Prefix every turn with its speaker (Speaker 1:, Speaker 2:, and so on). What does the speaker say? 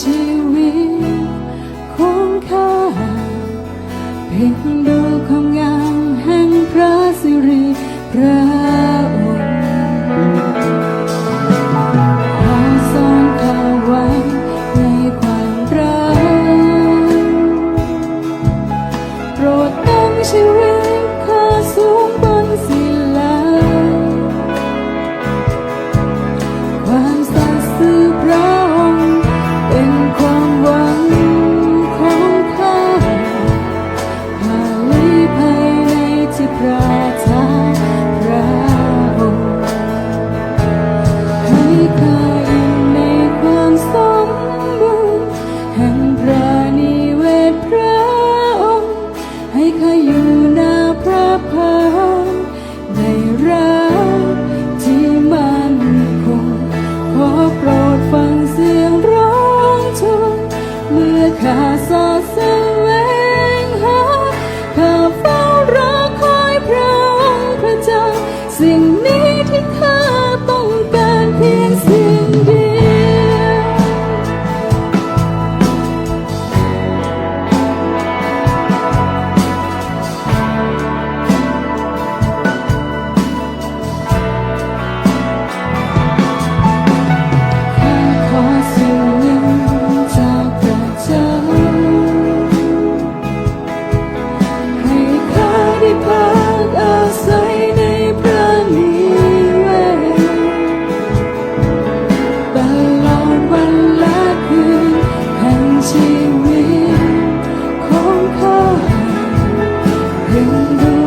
Speaker 1: ชีวิตคุ้มค่าเพียงดู casa salva. the